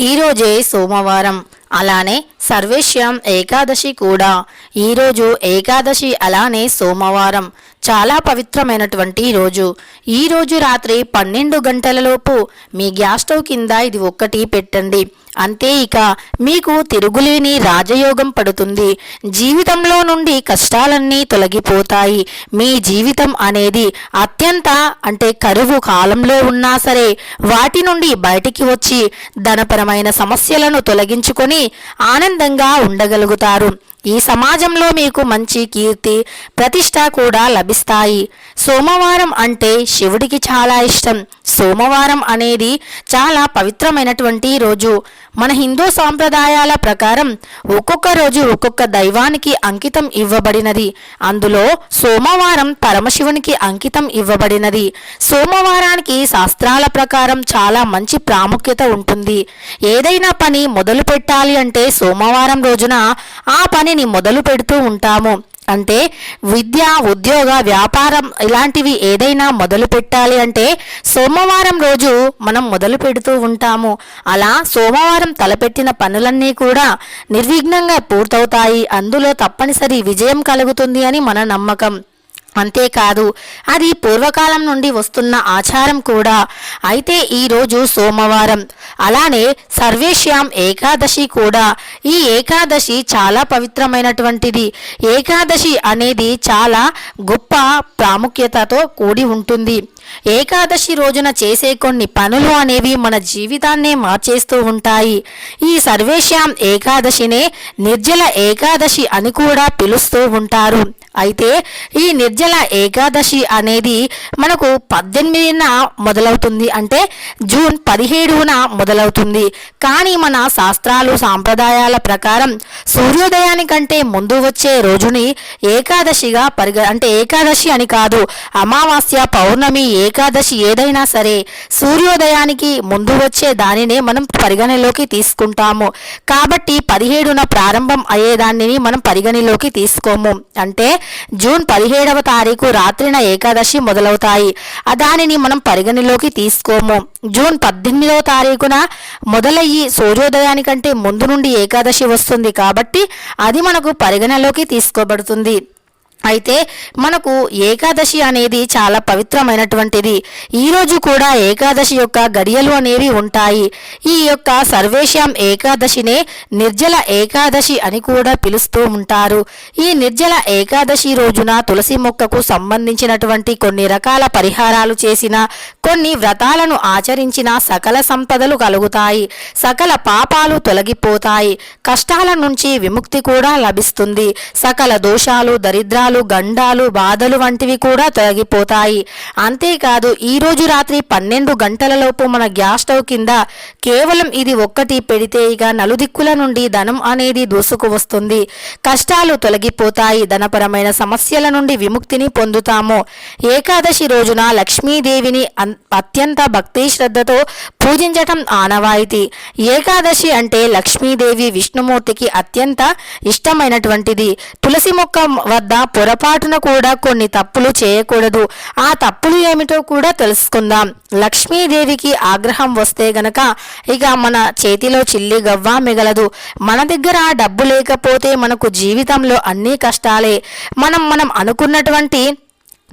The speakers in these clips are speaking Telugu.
ఈరోజే సోమవారం. అలానే సర్వేశ్యం ఏకాదశి కూడా. ఈరోజు ఏకాదశి అలానే సోమవారం. చాలా పవిత్రమైనటువంటి రోజు. ఈ రోజు రాత్రి పన్నెండు గంటలలోపు మీ గ్యాస్ స్టవ్ కింద ఇది ఒక్కటి పెట్టండి. అంతే ఇక మీకు తిరుగులేని రాజయోగం పడుతుంది. జీవితంలో నుండి కష్టాలన్నీ తొలగిపోతాయి. మీ జీవితం అనేది అత్యంత అంటే కరువు కాలంలో ఉన్నా సరే వాటి నుండి బయటికి వచ్చి ధనపరమైన సమస్యలను తొలగించుకొని ఆనంద ఆనందంగా ఉండగలుగుతారు. ఈ సమాజంలో మీకు మంచి కీర్తి ప్రతిష్ట కూడా లభిస్తాయి. సోమవారం అంటే శివుడికి చాలా ఇష్టం. సోమవారం అనేది చాలా పవిత్రమైనటువంటి రోజు. మన హిందూ సాంప్రదాయాల ప్రకారం ఒక్కొక్క రోజు ఒక్కొక్క దైవానికి అంకితం ఇవ్వబడినది. అందులో సోమవారం పరమశివునికి అంకితం ఇవ్వబడినది. సోమవారానికి శాస్త్రాల ప్రకారం చాలా మంచి ప్రాముఖ్యత ఉంటుంది. ఏదైనా పని మొదలు పెట్టాలి అంటే సోమవారం రోజున ఆ పని దానిని మొదలు పెడుతూ ఉంటాము? అంటే విద్య ఉద్యోగ వ్యాపారం ఇలాంటివి ఏదైనా మొదలు పెట్టాలి అంటే సోమవారం రోజు మనం మొదలు పెడుతూ ఉంటాము. అలా సోమవారం తలపెట్టిన పనులన్నీ కూడా నిర్విఘ్నంగా పూర్తవుతాయి. అందులో తప్పనిసరి విజయం కలుగుతుంది అని మన నమ్మకం. అంతేకాదు అది పూర్వకాలం నుండి వస్తున్న ఆచారం కూడా. అయితే ఈరోజు సోమవారం. అలానే సర్వేశ్యాం ఏకాదశి కూడా. ఈ ఏకాదశి చాలా పవిత్రమైనటువంటిది. ఏకాదశి అనేది చాలా గొప్ప ప్రాముఖ్యతతో కూడి ఉంటుంది. ఏకాదశి రోజున చేసే కొన్ని పనులు అనేవి మన జీవితాన్నే మార్చేస్తూ ఉంటాయి. ఈ సర్వేశ్యాం ఏకాదశినే నిర్జల ఏకాదశి అని కూడా పిలుస్తూ ఉంటారు. అయితే ఈ నిర్జల ఏకాదశి అనేది మనకు పద్దెనిమిదిన మొదలవుతుంది అంటే జూన్ పదిహేడున మొదలవుతుంది. కానీ మన శాస్త్రాలు సాంప్రదాయాల ప్రకారం సూర్యోదయానికంటే ముందు వచ్చే రోజుని ఏకాదశిగా పరిగ అంటే ఏకాదశి అని కాదు అమావాస్య పౌర్ణమి ఏకాదశి ఏదైనా సరే సూర్యోదయానికి ముందు వచ్చే దానినే మనం పరిగణలోకి తీసుకుంటాము. కాబట్టి పదిహేడున ప్రారంభం అయ్యేదానిని మనం పరిగణలోకి తీసుకోము. అంటే జూన్ పదిహేడవ తారీఖు రాత్రిన ఏకాదశి మొదలవుతాయి. ఆ దానిని మనం పరిగణలోకి తీసుకోము. జూన్ పద్దెనిమిదవ తారీఖున మొదలయ్యి సూర్యోదయానికంటే ముందు నుండి ఏకాదశి వస్తుంది కాబట్టి అది మనకు పరిగణలోకి తీసుకోబడుతుంది. అయితే మనకు ఏకాదశి అనేది చాలా పవిత్రమైనటువంటిది. ఈరోజు కూడా ఏకాదశి యొక్క గడియలు అనేవి ఉంటాయి. ఈ యొక్క సర్వేశ్యాం ఏకాదశినే నిర్జల ఏకాదశి అని కూడా పిలుస్తూ ఉంటారు. ఈ నిర్జల ఏకాదశి రోజున తులసి మొక్కకు సంబంధించినటువంటి కొన్ని రకాల పరిహారాలు చేసిన కొన్ని వ్రతాలను ఆచరించిన సకల సంపదలు కలుగుతాయి. సకల పాపాలు తొలగిపోతాయి. కష్టాల నుంచి విముక్తి కూడా లభిస్తుంది. సకల దోషాలు దరిద్రాలు గండాలు బాధలు వంటివి కూడా తొలగిపోతాయి. అంతేకాదు ఈ రోజు రాత్రి పన్నెండు గంటలలోపు మన గ్యాస్ స్టవ్ కింద కేవలం ఇది ఒక్కటి పెడితే ఇక నలుదిక్కుల నుండి ధనం అనేది దూసుకు వస్తుంది. కష్టాలు తొలగిపోతాయి. ధనపరమైన సమస్యల నుండి విముక్తిని పొందుతాము. ఏకాదశి రోజున లక్ష్మీదేవిని అన్- అత్యంత భక్తి శ్రద్ధతో పూజించటం ఆనవాయితీ. ఏకాదశి అంటే లక్ష్మీదేవి విష్ణుమూర్తికి అత్యంత ఇష్టమైనటువంటిది. తులసి మొక్క వద్ద పొరపాటున కూడా కొన్ని తప్పులు చేయకూడదు. ఆ తప్పులు ఏమిటో కూడా తెలుసుకుందాం. లక్ష్మీదేవికి ఆగ్రహం వస్తే గనక ఇక మన చేతిలో చిల్లి గవ్వ మిగలదు. మన దగ్గర డబ్బు లేకపోతే మనకు జీవితంలో అన్ని కష్టాలే. మనం మనం అనుకున్నటువంటి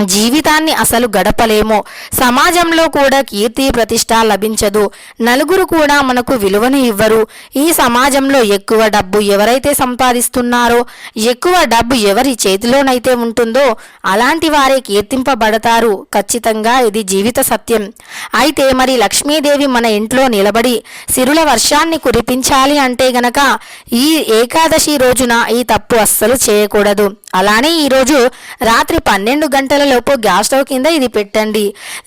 జీవితాన్ని అసలు గడపలేము. సమాజంలో కూడా కీర్తి ప్రతిష్ట లభించదు. నలుగురు కూడా మనకు విలువను ఇవ్వరు. ఈ సమాజంలో ఎక్కువ డబ్బు ఎవరైతే సంపాదిస్తున్నారో ఎక్కువ డబ్బు ఎవరి చేతిలోనైతే ఉంటుందో అలాంటి వారే కీర్తింపబడతారు. ఖచ్చితంగా ఇది జీవిత సత్యం. అయితే మరి లక్ష్మీదేవి మన ఇంట్లో నిలబడి సిరుల వర్షాన్ని కురిపించాలి అంటే గనక ఈ ఏకాదశి రోజున ఈ తప్పు అస్సలు చేయకూడదు. అలానే ఈరోజు రాత్రి పన్నెండు గంటల లోపు గ్యాస్ స్టవ్ కింద ఇది పెట్టండి.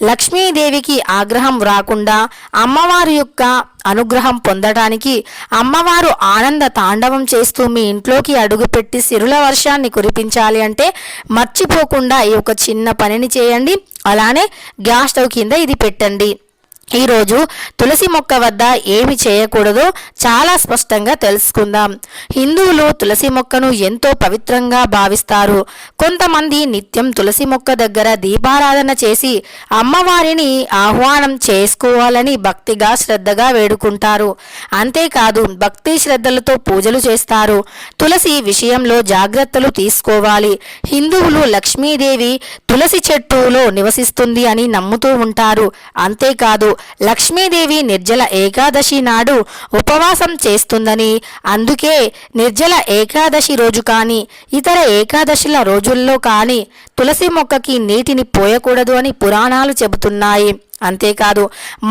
లక్ష్మీదేవికి ఆగ్రహం రాకుండా అమ్మవారి యొక్క అనుగ్రహం పొందడానికి అమ్మవారు ఆనంద తాండవం చేస్తూ మీ ఇంట్లోకి అడుగుపెట్టి సిరుల వర్షాన్ని కురిపించాలి అంటే మర్చిపోకుండా ఈ ఒక చిన్న పనిని చేయండి. అలానే గ్యాస్ స్టవ్ కింద ఇది పెట్టండి. ఈరోజు తులసి మొక్క వద్ద ఏమి చేయకూడదో చాలా స్పష్టంగా తెలుసుకుందాం. హిందువులు తులసి మొక్కను ఎంతో పవిత్రంగా భావిస్తారు. కొంతమంది నిత్యం తులసి మొక్క దగ్గర దీపారాధన చేసి అమ్మవారిని ఆహ్వానం చేసుకోవాలని భక్తిగా శ్రద్ధగా వేడుకుంటారు. అంతేకాదు భక్తి శ్రద్ధలతో పూజలు చేస్తారు. తులసి విషయంలో జాగ్రత్తలు తీసుకోవాలి. హిందువులు లక్ష్మీదేవి తులసి చెట్టులో నివసిస్తుంది అని నమ్ముతూ ఉంటారు. అంతేకాదు లక్ష్మీదేవి నిర్జల ఏకాదశి నాడు ఉపవాసం చేస్తుందని. అందుకే నిర్జల ఏకాదశి రోజు కానీ ఇతర ఏకాదశిల రోజుల్లో కానీ తులసి మొక్కకి నీటిని పోయకూడదు అని పురాణాలు చెబుతున్నాయి. అంతేకాదు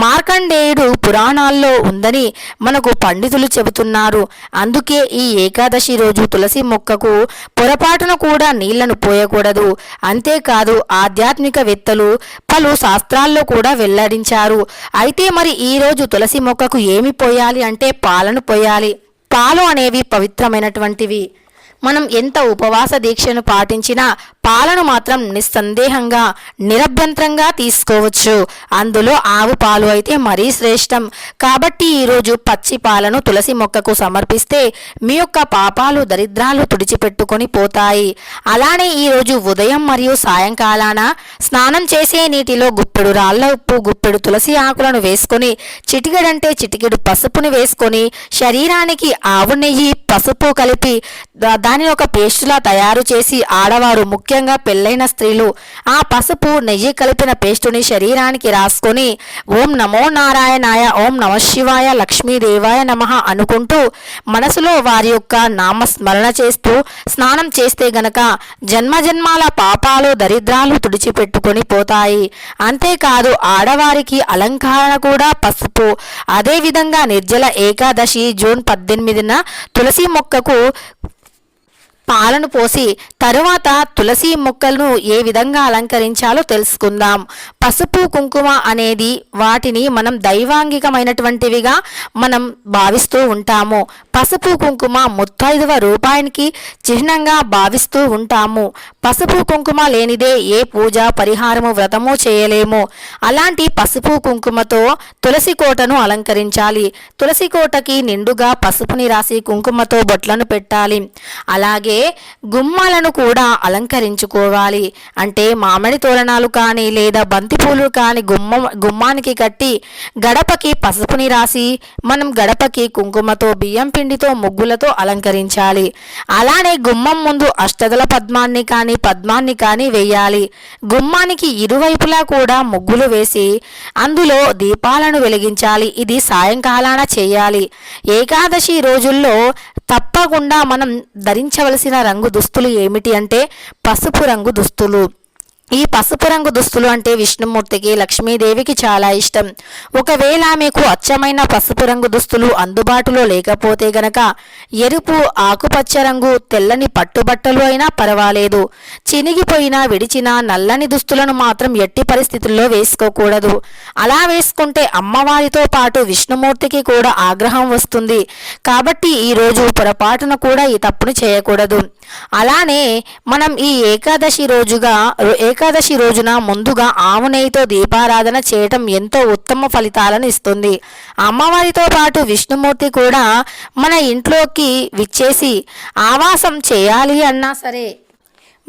మార్కండేయుడు పురాణాల్లో ఉందని మనకు పండితులు చెబుతున్నారు. అందుకే ఈ ఏకాదశి రోజు తులసి మొక్కకు పొరపాటున కూడా నీళ్ళను పోయకూడదు. అంతేకాదు ఆధ్యాత్మికవేత్తలు పలు శాస్త్రాల్లో కూడా వెల్లడించారు. అయితే మరి ఈరోజు తులసి మొక్కకు ఏమి పోయాలి అంటే పాలను పోయాలి. పాలు అనేవి పవిత్రమైనటువంటివి. మనం ఎంత ఉపవాస దీక్షను పాటించినా పాలను మాత్రం నిస్సందేహంగా నిరభ్యంతరంగా తీసుకోవచ్చు. అందులో ఆవు పాలు అయితే మరీ శ్రేష్టం. కాబట్టి ఈరోజు పచ్చి పాలను తులసి మొక్కకు సమర్పిస్తే మీ యొక్క పాపాలు దరిద్రాలు తుడిచిపెట్టుకొని పోతాయి. అలానే ఈరోజు ఉదయం మరియు సాయంకాలాన స్నానం చేసే నీటిలో గుప్పెడు రాళ్ళ ఉప్పు గుప్పెడు తులసి ఆకులను వేసుకొని చిటికెడంటే చిటికెడు పసుపుని వేసుకొని శరీరానికి ఆవు నెయ్యి పసుపు కలిపి దా- దానిని ఒక పేస్టులా తయారు చేసి ఆడవారు ముఖ్యంగా పెళ్ళైన స్త్రీలు ఆ పసుపు నెయ్యి కలిపిన పేస్టుని శరీరానికి రాసుకొని ఓం నమో నారాయణాయ ఓం నమ శివాయ లక్ష్మీదేవాయ నమ అనుకుంటూ మనసులో వారి యొక్క నామస్మరణ చేస్తూ స్నానం చేస్తే గనక జన్మజన్మాల పాపాలు దరిద్రాలు తుడిచిపెట్టుకొని పోతాయి. అంతేకాదు ఆడవారికి అలంకరణ కూడా పసుపు. అదేవిధంగా నిర్జల ఏకాదశి జూన్ పద్దెనిమిదిన తులసి మొక్కకు పాలను పోసి తరువాత తులసి మొక్కలను ఏ విధంగా అలంకరించాలో తెలుసుకుందాం. పసుపు కుంకుమ అనేది వాటిని మనం దైవాంగికమైనటువంటివిగా మనం భావిస్తూ ఉంటాము. పసుపు కుంకుమ ముత్తైదవ రూపాయనికి చిహ్నంగా భావిస్తూ ఉంటాము. పసుపు కుంకుమ లేనిదే ఏ పూజ పరిహారము వ్రతము చేయలేము. అలాంటి పసుపు కుంకుమతో తులసి కోటను అలంకరించాలి. తులసి కోటకి నిండుగా పసుపుని రాసి కుంకుమతో బొట్లను పెట్టాలి. అలాగే గుమ్మాలను కూడా అలంకరించుకోవాలి. అంటే మామిడి తోరణాలు కానీ లేదా బంతిపూలు కానీ గుమ్మ గుమ్మానికి కట్టి గడపకి పసుపుని రాసి మనం గడపకి కుంకుమతో బియ్యం పిండితో ముగ్గులతో అలంకరించాలి. అలానే గుమ్మం ముందు అష్టదల పద్మాన్ని కానీ పద్మాన్ని కానీ వేయాలి. గుమ్మానికి ఇరువైపులా కూడా ముగ్గులు వేసి అందులో దీపాలను వెలిగించాలి. ఇది సాయంకాలాన చేయాలి. ఏకాదశి రోజుల్లో తప్పకుండా మనం ధరించవలసిన రంగు దుస్తులు ఏమిటి అంటే పసుపు రంగు దుస్తులు. ఈ పసుపు రంగు దుస్తులు అంటే విష్ణుమూర్తికి లక్ష్మీదేవికి చాలా ఇష్టం. ఒకవేళ మీకు అచ్చమైన పసుపు రంగు దుస్తులు అందుబాటులో లేకపోతే గనక ఎరుపు ఆకుపచ్చ రంగు తెల్లని పట్టుబట్టలు అయినా పర్వాలేదు. చినిగిపోయినా విడిచిన నల్లని దుస్తులను మాత్రం ఎట్టి పరిస్థితుల్లో వేసుకోకూడదు. అలా వేసుకుంటే అమ్మవారితో పాటు విష్ణుమూర్తికి కూడా ఆగ్రహం వస్తుంది. కాబట్టి ఈ రోజు పొరపాటున కూడా ఈ తప్పును చేయకూడదు. అలానే మనం ఈ ఏకాదశి రోజుగా ఏకాదశి రోజున ముందుగా ఆవు నెయ్యితో దీపారాధన చేయటం ఎంతో ఉత్తమ ఫలితాలను ఇస్తుంది. అమ్మవారితో పాటు విష్ణుమూర్తి కూడా మన ఇంట్లోకి విచ్చేసి ఆవాసం చేయాలి అన్నా సరే.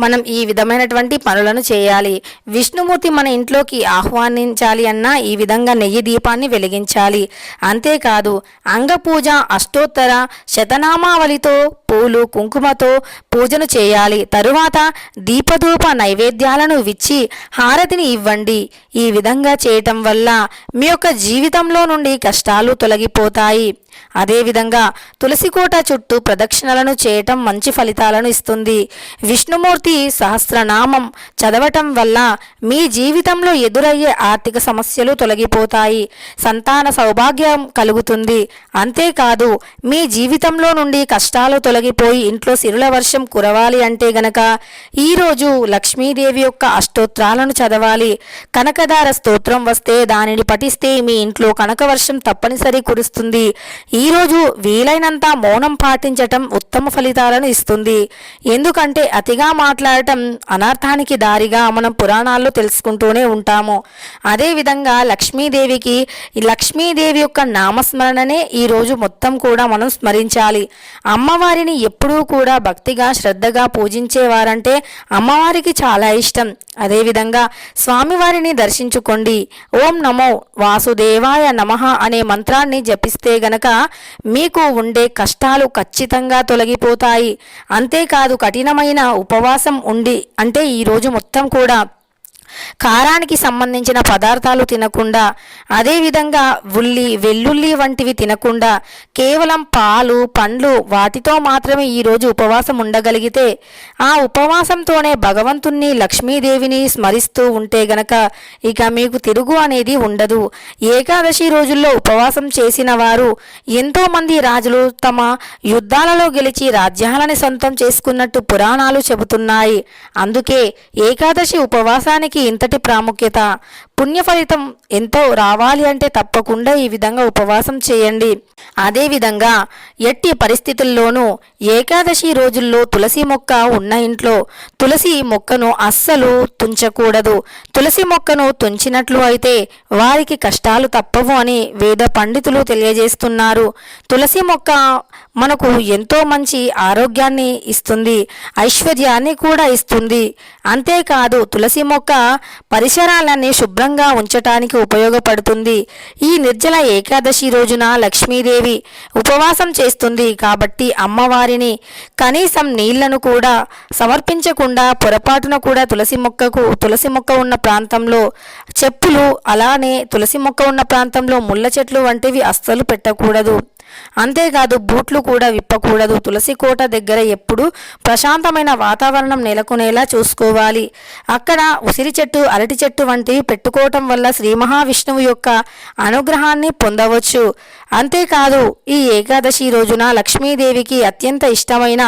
మనం ఈ విధమైనటువంటి పనులను చేయాలి. విష్ణుమూర్తి మన ఇంట్లోకి ఆహ్వానించాలి అన్నా ఈ విధంగా నెయ్యి దీపాన్ని వెలిగించాలి. అంతేకాదు అంగపూజ అష్టోత్తర శతనామావళితో పూలు కుంకుమతో పూజను చేయాలి. తరువాత దీపధూప నైవేద్యాలను విచ్చి హారతిని ఇవ్వండి. ఈ విధంగా చేయటం వల్ల మీ యొక్క జీవితంలో నుండి కష్టాలు తొలగిపోతాయి. అదేవిధంగా తులసికోట చుట్టూ ప్రదక్షిణలను చేయటం మంచి ఫలితాలను ఇస్తుంది. విష్ణుమూర్తి సహస్రనామం చదవటం వల్ల మీ జీవితంలో ఎదురయ్యే ఆర్థిక సమస్యలు తొలగిపోతాయి. సంతాన సౌభాగ్యం కలుగుతుంది. అంతేకాదు మీ జీవితంలో నుండి కష్టాలు తొలగిపోయి ఇంట్లో సిరుల వర్షం కురవాలి అంటే గనక ఈరోజు లక్ష్మీదేవి యొక్క అష్టోత్రాలను చదవాలి. కనకదార స్తోత్రం వస్తే దానిని పఠిస్తే మీ ఇంట్లో కనక వర్షం తప్పనిసరి కురుస్తుంది. ఈరోజు వీలైనంత మౌనం పాటించటం ఉత్తమ ఫలితాలను ఇస్తుంది. ఎందుకంటే అతిగా మాట్లాడటం అనర్థానికి దారిగా మనం పురాణాల్లో తెలుసుకుంటూనే ఉంటాము. అదేవిధంగా లక్ష్మీదేవికి లక్ష్మీదేవి యొక్క నామస్మరణనే ఈరోజు మొత్తం కూడా మనం స్మరించాలి. అమ్మవారిని ఎప్పుడూ కూడా భక్తిగా శ్రద్ధగా పూజించేవారంటే అమ్మవారికి చాలా ఇష్టం. అదేవిధంగా స్వామివారిని దర్శించుకోండి. ఓం నమో వాసుదేవాయ నమః అనే మంత్రాన్ని జపిస్తే గనక మీకు ఉండే కష్టాలు ఖచ్చితంగా తొలగిపోతాయి. అంతేకాదు కఠినమైన ఉపవాసం ఉండి అంటే ఈరోజు మొత్తం కూడా కారానికి సంబంధించిన పదార్థాలు తినకుండా అదేవిధంగా ఉల్లి వెల్లుల్లి వంటివి తినకుండా కేవలం పాలు పండ్లు వాటితో మాత్రమే ఈరోజు ఉపవాసం ఉండగలిగితే ఆ ఉపవాసంతోనే భగవంతుణ్ణి లక్ష్మీదేవిని స్మరిస్తూ ఉంటే గనక ఇక మీకు తిరుగు అనేది ఉండదు. ఏకాదశి రోజుల్లో ఉపవాసం చేసిన వారు ఎంతోమంది రాజులు తమ యుద్ధాలలో గెలిచి రాజ్యాలని సొంతం చేసుకున్నట్టు పురాణాలు చెబుతున్నాయి. అందుకే ఏకాదశి ఉపవాసానికి ఇంతటి ప్రాముఖ్యత పుణ్య ఫలితం ఎంతో రావాలి అంటే తప్పకుండా ఈ విధంగా ఉపవాసం చేయండి. అదేవిధంగా ఎట్టి పరిస్థితుల్లోనూ ఏకాదశి రోజుల్లో తులసి మొక్క ఉన్న ఇంట్లో తులసి మొక్కను అస్సలు తుంచకూడదు. తులసి మొక్కను తుంచినట్లు అయితే వారికి కష్టాలు తప్పవు అని వేద పండితులు తెలియజేస్తున్నారు. తులసి మొక్క మనకు ఎంతో మంచి ఆరోగ్యాన్ని ఇస్తుంది ఐశ్వర్యాన్ని కూడా ఇస్తుంది. అంతేకాదు తులసి మొక్క పరిసరాలన్నీ శుభ్రంగా ఉంచటానికి ఉపయోగపడుతుంది. ఈ నిర్జల ఏకాదశి రోజున లక్ష్మీదేవి ఉపవాసం చేస్తుంది కాబట్టి అమ్మవారిని కనీసం నీళ్ళను కూడా సమర్పించకుండా పొరపాటున కూడా తులసి మొక్కకు తులసి మొక్క ఉన్న ప్రాంతంలో చెప్పులు అలానే తులసి మొక్క ఉన్న ప్రాంతంలో ముళ్ళ చెట్లు వంటివి అస్సలు పెట్టకూడదు. అంతేకాదు బూట్లు కూడా విప్పకూడదు. తులసి కోట దగ్గర ఎప్పుడూ ప్రశాంతమైన వాతావరణం నెలకొనేలా చూసుకోవాలి. అక్కడ ఉసిరి చెట్టు అరటి చెట్టు వంటివి పెట్టుకోవటం వల్ల శ్రీ మహావిష్ణువు యొక్క అనుగ్రహాన్ని పొందవచ్చు. అంతేకాదు ఈ ఏకాదశి రోజున లక్ష్మీదేవికి అత్యంత ఇష్టమైన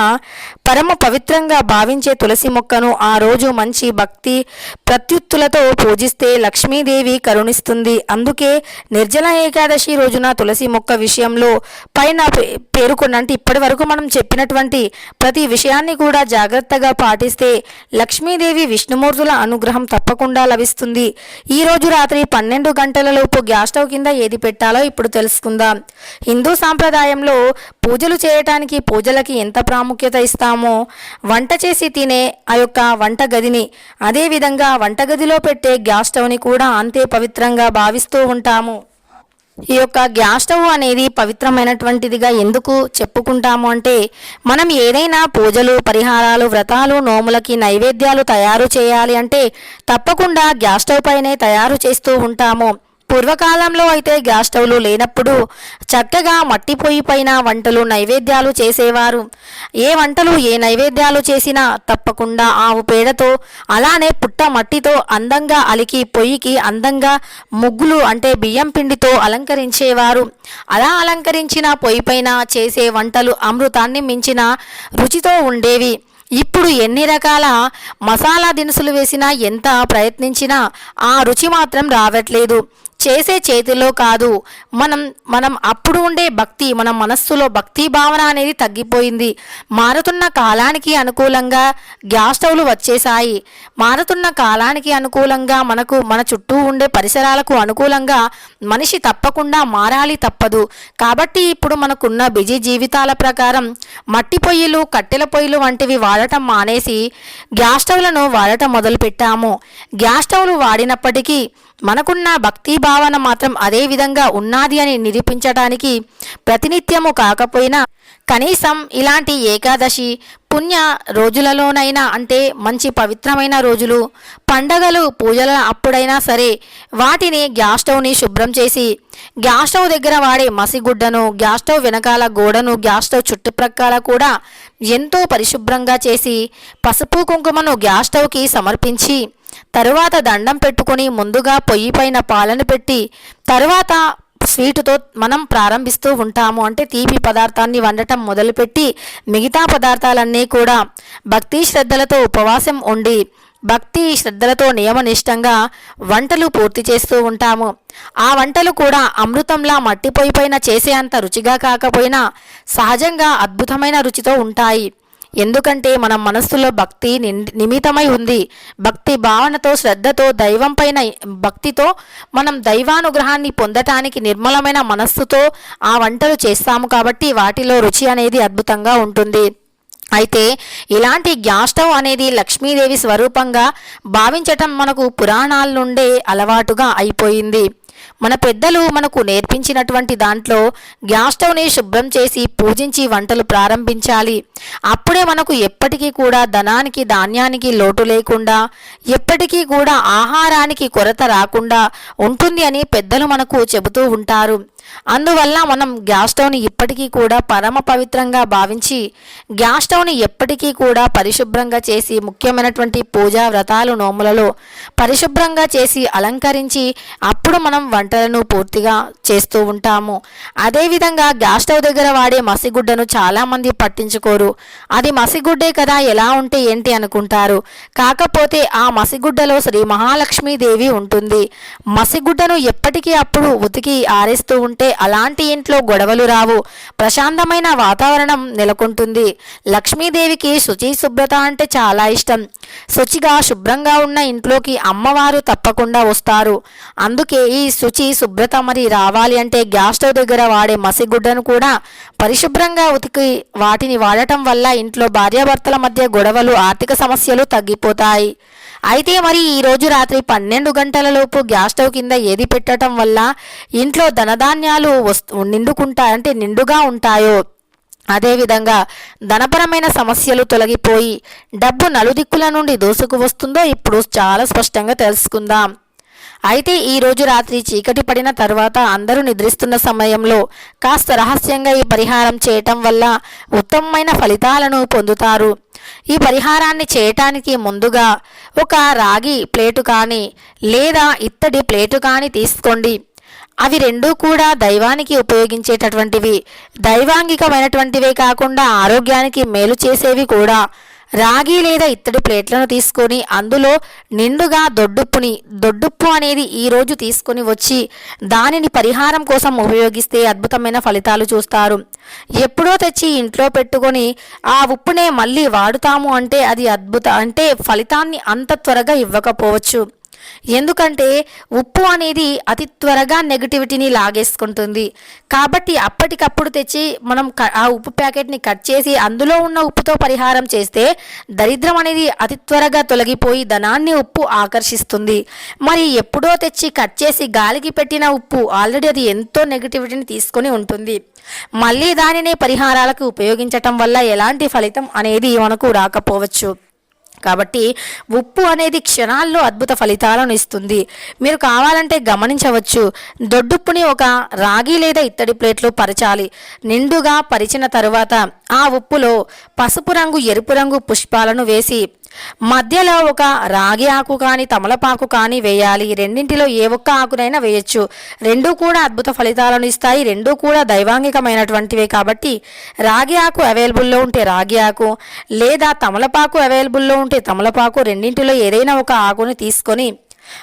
పరమ పవిత్రంగా భావించే తులసి మొక్కను ఆ రోజు మంచి భక్తి ప్రత్యుత్తులతో పూజిస్తే లక్ష్మీదేవి కరుణిస్తుంది. అందుకే నిర్జల ఏకాదశి రోజున తులసి మొక్క విషయంలో పైన పే- పేర్కొన్న అంటే ఇప్పటి వరకు మనం చెప్పినటువంటి ప్రతి విషయాన్ని కూడా జాగ్రత్తగా పాటిస్తే లక్ష్మీదేవి విష్ణుమూర్తుల అనుగ్రహం తప్పకుండా లభిస్తుంది. ఈ రోజు రాత్రి పన్నెండు గంటలలోపు గ్యాస్ స్టవ్ కింద ఏది పెట్టాలో ఇప్పుడు తెలుసుకుందాం. హిందూ సాంప్రదాయంలో పూజలు చేయటానికి పూజలకి ఎంత ప్రాముఖ్యత ఇస్తాం ఇస్తామో వంట చేసి తినే ఆ యొక్క వంట గదిని అదేవిధంగా వంటగదిలో పెట్టే గ్యాస్ స్టవ్ని కూడా అంతే పవిత్రంగా భావిస్తూ ఉంటాము. ఈ యొక్క గ్యాస్ స్టవ్ అనేది పవిత్రమైనటువంటిదిగా ఎందుకు చెప్పుకుంటాము అంటే మనం ఏదైనా పూజలు పరిహారాలు వ్రతాలు నోములకి నైవేద్యాలు తయారు చేయాలి అంటే తప్పకుండా గ్యాస్ స్టవ్ పైనే తయారు చేస్తూ ఉంటాము. పూర్వకాలంలో అయితే గ్యాస్ స్టవ్లు లేనప్పుడు చక్కగా మట్టి పొయ్యి పైన వంటలు నైవేద్యాలు చేసేవారు. ఏ వంటలు ఏ నైవేద్యాలు చేసినా తప్పకుండా ఆవు పేడతో అలానే పుట్ట మట్టితో అందంగా అలికి పొయ్యికి అందంగా ముగ్గులు అంటే బియ్యం పిండితో అలంకరించేవారు. అలా అలంకరించిన పొయ్యి పైన చేసే వంటలు అమృతాన్ని మించిన రుచితో ఉండేవి. ఇప్పుడు ఎన్ని రకాల మసాలా దినుసులు వేసినా ఎంత ప్రయత్నించినా ఆ రుచి మాత్రం రావట్లేదు. చేసే చేతిలో కాదు. మనం మనం అప్పుడు ఉండే భక్తి మన మనస్సులో భక్తి భావన అనేది తగ్గిపోయింది. మారుతున్న కాలానికి అనుకూలంగా గ్యాస్ స్టవ్లు వచ్చేసాయి మారుతున్న కాలానికి అనుకూలంగా మనకు మన చుట్టూ ఉండే పరిసరాలకు అనుకూలంగా మనిషి తప్పకుండా మారాలి తప్పదు. కాబట్టి ఇప్పుడు మనకున్న బిజీ జీవితాల ప్రకారం మట్టి పొయ్యిలు కట్టెల పొయ్యిలు వంటివి వాడటం మానేసి గ్యాస్ స్టవ్లను వాడటం మొదలుపెట్టాము. గ్యాస్ స్టవ్లు వాడినప్పటికీ మనకున్న భక్తి భావన మాత్రం అదే విధంగా ఉన్నది అని నిరూపించడానికి ప్రతినిత్యము కాకపోయినా కనీసం ఇలాంటి ఏకాదశి పుణ్య రోజులలోనైనా అంటే మంచి పవిత్రమైన రోజులు పండగలు పూజల అప్పుడైనా సరే వాటిని గ్యాస్ స్టవ్ని శుభ్రం చేసి గ్యాస్ స్టవ్ దగ్గర వాడే మసిగుడ్డను గ్యాస్ స్టవ్ వెనకాల గోడను గ్యాస్ స్టవ్ చుట్టుప్రక్కల కూడా ఎంతో పరిశుభ్రంగా చేసి పసుపు కుంకుమను గ్యాస్ స్టవ్కి సమర్పించి తరువాత దండం పెట్టుకొని ముందుగా పొయ్యిపైన పాలను పెట్టి తరువాత స్వీటుతో మనం ప్రారంభిస్తూ ఉంటాము. అంటే తీపి పదార్థాన్ని వండటం మొదలుపెట్టి మిగతా పదార్థాలన్నీ కూడా భక్తి శ్రద్ధలతో ఉపవాసం ఉండి భక్తి శ్రద్ధలతో నియమనిష్టంగా వంటలు పూర్తి చేస్తూ ఉంటాము. ఆ వంటలు కూడా అమృతంలా మట్టిపోయిపోయిన చేసే అంత రుచిగా కాకపోయినా సహజంగా అద్భుతమైన రుచితో ఉంటాయి. ఎందుకంటే మన మనస్సులో భక్తి నిమితమై ఉంది. భక్తి భావనతో శ్రద్ధతో దైవం పైన భక్తితో మనం దైవానుగ్రహాన్ని పొందటానికి నిర్మలమైన మనస్సుతో ఆ వంటలు చేస్తాము కాబట్టి వాటిలో రుచి అనేది అద్భుతంగా ఉంటుంది. అయితే ఇలాంటి గ్యాస్ స్టవ్ అనేది లక్ష్మీదేవి స్వరూపంగా భావించటం మనకు పురాణాల నుండే అలవాటుగా అయిపోయింది. మన పెద్దలు మనకు నేర్పించినటువంటి దాంట్లో గ్యాస్ స్టవ్ని శుభ్రం చేసి పూజించి వంటలు ప్రారంభించాలి. అప్పుడే మనకు ఎప్పటికీ కూడా ధనానికి ధాన్యానికి లోటు లేకుండా ఎప్పటికీ కూడా ఆహారానికి కొరత రాకుండా ఉంటుంది అని పెద్దలు మనకు చెబుతూ ఉంటారు. అందువల్ల మనం గ్యాస్ స్టవ్ని ఇప్పటికీ కూడా పరమ పవిత్రంగా భావించి గ్యాస్ స్టవ్ని ఎప్పటికీ కూడా పరిశుభ్రంగా చేసి ముఖ్యమైనటువంటి పూజా వ్రతాలు నోములలో పరిశుభ్రంగా చేసి అలంకరించి అప్పుడు మనం వంటలను పూర్తిగా చేస్తూ ఉంటాము. అదేవిధంగా గ్యాస్ స్టవ్ దగ్గర వాడే మసిగుడ్డను చాలామంది పట్టించుకోరు. అది మసిగుడ్డే కదా ఎలా ఉంటే ఏంటి అనుకుంటారు. కాకపోతే ఆ మసిగుడ్డలో శ్రీ మహాలక్ష్మీదేవి ఉంటుంది. మసిగుడ్డను ఎప్పటికీ అప్పుడు ఉతికి ఆరేస్తూ ఉంటే అలాంటి ఇంట్లో గొడవలు రావు. ప్రశాంతమైన వాతావరణం నెలకొంటుంది. లక్ష్మీదేవికి శుచి శుభ్రత అంటే చాలా ఇష్టం. శుచిగా శుభ్రంగా ఉన్న ఇంట్లోకి అమ్మవారు తప్పకుండా వస్తారు. అందుకే ఈ శుచి శుభ్రత మరి రావాలి అంటే గ్యాస్ స్టవ్ దగ్గర వాడే మసిగుడ్డను కూడా పరిశుభ్రంగా ఉతికి వాటిని వాడటం వల్ల ఇంట్లో భార్యాభర్తల మధ్య గొడవలు ఆర్థిక సమస్యలు తగ్గిపోతాయి. అయితే మరి ఈరోజు రాత్రి పన్నెండు గంటలలోపు గ్యాస్ స్టవ్ కింద ఏది పెట్టడం వల్ల ఇంట్లో ధనధాన్యాలు వస్తు నిండుకుంటా అంటే నిండుగా ఉంటాయో? అదేవిధంగా ధనపరమైన సమస్యలు తొలగిపోయి డబ్బు నలుదిక్కుల నుండి దోసుకు వస్తుందో ఇప్పుడు చాలా స్పష్టంగా తెలుసుకుందాం. అయితే ఈ రోజు రాత్రి చీకటి పడిన తర్వాత అందరూ నిద్రిస్తున్న సమయంలో కాస్త రహస్యంగా ఈ పరిహారం చేయటం వల్ల ఉత్తమమైన ఫలితాలను పొందుతారు. ఈ పరిహారాన్ని చేయటానికి ముందుగా ఒక రాగి ప్లేటు కానీ లేదా ఇత్తడి ప్లేటు కానీ తీసుకోండి. అవి రెండూ కూడా దైవానికి ఉపయోగించేటటువంటివి. దైవాంగికమైనటువంటివే కాకుండా ఆరోగ్యానికి మేలు చేసేవి కూడా. రాగి లేదా ఇత్తడి ప్లేట్లను తీసుకొని అందులో నిండుగా దొడ్డుప్పుని దొడ్డుప్పు అనేది ఈ రోజు తీసుకొని వచ్చి దానిని పరిహారం కోసం ఉపయోగిస్తే అద్భుతమైన ఫలితాలు చూస్తారు. ఎప్పుడో తెచ్చి ఇంట్లో పెట్టుకొని ఆ ఉప్పునే మళ్ళీ వాడుతాము అంటే అది అద్భుత అంటే ఫలితాన్ని అంత త్వరగా ఇవ్వకపోవచ్చు. ఎందుకంటే ఉప్పు అనేది అతి త్వరగా నెగిటివిటీని లాగేసుకుంటుంది. కాబట్టి అప్పటికప్పుడు తెచ్చి మనం ఆ ఉప్పు ప్యాకెట్ని కట్ చేసి అందులో ఉన్న ఉప్పుతో పరిహారం చేస్తే దరిద్రం అనేది అతి త్వరగా తొలగిపోయి ధనాన్ని ఉప్పు ఆకర్షిస్తుంది. మరి ఎప్పుడో తెచ్చి కట్ చేసి గాలికి పెట్టిన ఉప్పు ఆల్రెడీ అది ఎంతో నెగటివిటీని తీసుకొని ఉంటుంది. మళ్ళీ దానినే పరిహారాలకు ఉపయోగించటం వల్ల ఎలాంటి ఫలితం అనేది మనకు రాకపోవచ్చు. కాబట్టి ఉప్పు అనేది క్షణాల్లో అద్భుత ఫలితాలను ఇస్తుంది. మీరు కావాలంటే గమనించవచ్చు దొడ్డుప్పుని ఒక రాగి లేదా ఇత్తడి ప్లేట్లో పరచాలి. నిండుగా పరిచిన తరువాత ఆ ఉప్పులో పసుపు రంగు ఎరుపు రంగు పుష్పాలను వేసి మధ్యలో ఒక రాగి ఆకు కానీ తమలపాకు కానీ వేయాలి. రెండింటిలో ఏ ఒక్క ఆకునైనా వేయచ్చు. రెండూ కూడా అద్భుత ఫలితాలను ఇస్తాయి. రెండూ కూడా దైవాంగికమైనటువంటివే కాబట్టి రాగి ఆకు అవైలబుల్లో ఉంటే రాగి ఆకు లేదా తమలపాకు అవైలబుల్లో ఉంటే తమలపాకు రెండింటిలో ఏదైనా ఒక ఆకుని తీసుకొని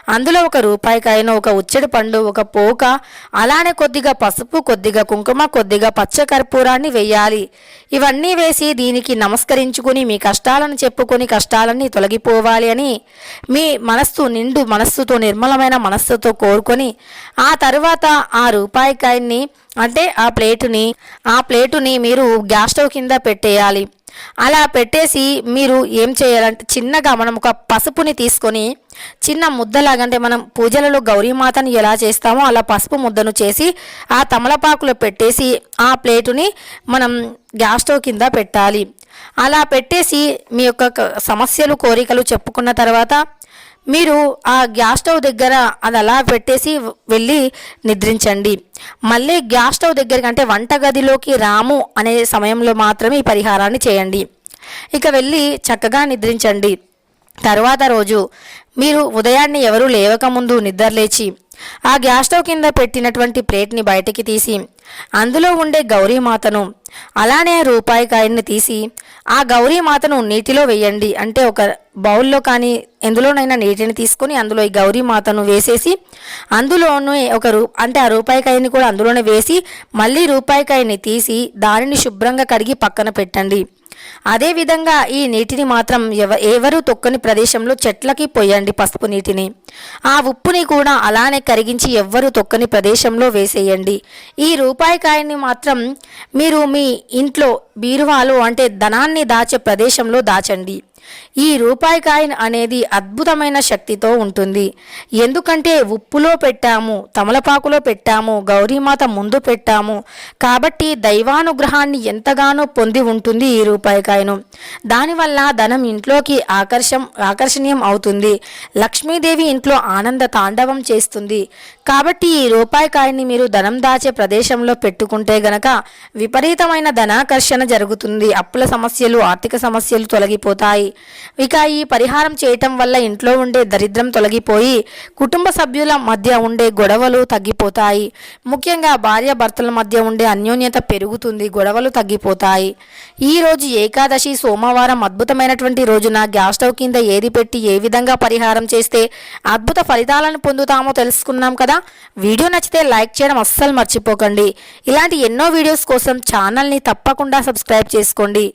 అందులో ఒక రూపాయికాయన ఒక ఉచ్చడి పండు ఒక పోక అలానే కొద్దిగా పసుపు కొద్దిగా కుంకుమ కొద్దిగా పచ్చ కర్పూరాన్ని వేయాలి ఇవన్నీ వేసి దీనికి నమస్కరించుకుని మీ కష్టాలను చెప్పుకొని కష్టాలన్నీ తొలగిపోవాలి అని మీ మనస్సు నిండు మనస్సుతో నిర్మలమైన మనస్సుతో కోరుకొని ఆ తరువాత ఆ రూపాయికాయన్ని అంటే ఆ ప్లేటుని ఆ ప్లేటుని మీరు గ్యాస్ స్టవ్ కింద పెట్టేయాలి. అలా పెట్టేసి మీరు ఏం చేయాలంటే చిన్నగా మనం ఒక పసుపుని తీసుకొని చిన్న ముద్దలాగంటే మనం పూజలలో గౌరీమాతను ఎలా చేస్తామో అలా పసుపు ముద్దను చేసి ఆ తమలపాకులో పెట్టేసి ఆ ప్లేటుని మనం గ్యాస్ స్టవ్ కింద పెట్టాలి. అలా పెట్టేసి మీ యొక్క సమస్యలు కోరికలు చెప్పుకున్న తర్వాత మీరు ఆ గ్యాస్ స్టవ్ దగ్గర అది అలా పెట్టేసి వెళ్ళి నిద్రించండి. మళ్ళీ గ్యాస్ స్టవ్ దగ్గరికి అంటే వంటగదిలోకి రాము అనే సమయంలో మాత్రమే ఈ పరిహారాన్ని చేయండి. ఇక వెళ్ళి చక్కగా నిద్రించండి. తర్వాత రోజు మీరు ఉదయాన్నే ఎవరు లేవకముందు నిద్రలేచి ఆ గ్యాస్ స్టవ్ కింద పెట్టినటువంటి ప్లేట్ని బయటికి తీసి అందులో ఉండే గౌరీమాతను అలానే రూపాయి కాయన్ని తీసి ఆ గౌరీమాతను నీటిలో వేయండి. అంటే ఒక బౌల్లో కానీ ఎందులోనైనా నీటిని తీసుకొని అందులో ఈ గౌరీమాతను వేసేసి అందులోనే ఒక రూ అంటే ఆ రూపాయి కాయని కూడా అందులోనే వేసి మళ్ళీ రూపాయి కాయని తీసి దానిని శుభ్రంగా కడిగి పక్కన పెట్టండి. అదేవిధంగా ఈ నీటిని మాత్రం ఎవ ఎవరు తొక్కని ప్రదేశంలో చెట్లకి పోయండి పసుపు నీటిని. ఆ ఉప్పుని కూడా అలానే తరిగించి ఎవ్వరు తొక్కని ప్రదేశంలో వేసేయండి. ఈ రూపాయి కాయని మాత్రం మీరు మీ ఇంట్లో బీరువాలో అంటే ధనాన్ని దాచే ప్రదేశంలో దాచండి. ఈ రూపాయి కాయిన్ అనేది అద్భుతమైన శక్తితో ఉంటుంది. ఎందుకంటే ఉప్పులో పెట్టాము తమలపాకులో పెట్టాము గౌరీమాత ముందు పెట్టాము. కాబట్టి దైవానుగ్రహాన్ని ఎంతగానో పొంది ఉంటుంది ఈ రూపాయి కాయను. దానివల్ల ధనం ఇంట్లోకి ఆకర్షం ఆకర్షణీయం అవుతుంది. లక్ష్మీదేవి ఇంట్లో ఆనంద తాండవం చేస్తుంది. కాబట్టి ఈ రూపాయి కాయని మీరు ధనం దాచే ప్రదేశంలో పెట్టుకుంటే గనక విపరీతమైన ధనాకర్షణ జరుగుతుంది. అప్పుల సమస్యలు ఆర్థిక సమస్యలు తొలగిపోతాయి. ఇక ఈ పరిహారం చేయటం వల్ల ఇంట్లో ఉండే దరిద్రం తొలగిపోయి కుటుంబ సభ్యుల మధ్య ఉండే గొడవలు తగ్గిపోతాయి. ముఖ్యంగా భార్య భర్తల మధ్య ఉండే అన్యోన్యత పెరుగుతుంది గొడవలు తగ్గిపోతాయి. ఈ రోజు ఏకాదశి సోమవారం అద్భుతమైనటువంటి రోజున గ్యాస్ స్టవ్ కింద ఏది పెట్టి ఏ విధంగా పరిహారం చేస్తే అద్భుత ఫలితాలను పొందుతామో తెలుసుకున్నాం కదా? వీడియో నచ్చితే లైక్ చేయడం అస్సలు మర్చిపోకండి. ఇలాంటి ఎన్నో వీడియోస్ కోసం ఛానల్ని తప్పకుండా సబ్స్క్రైబ్ చేసుకోండి.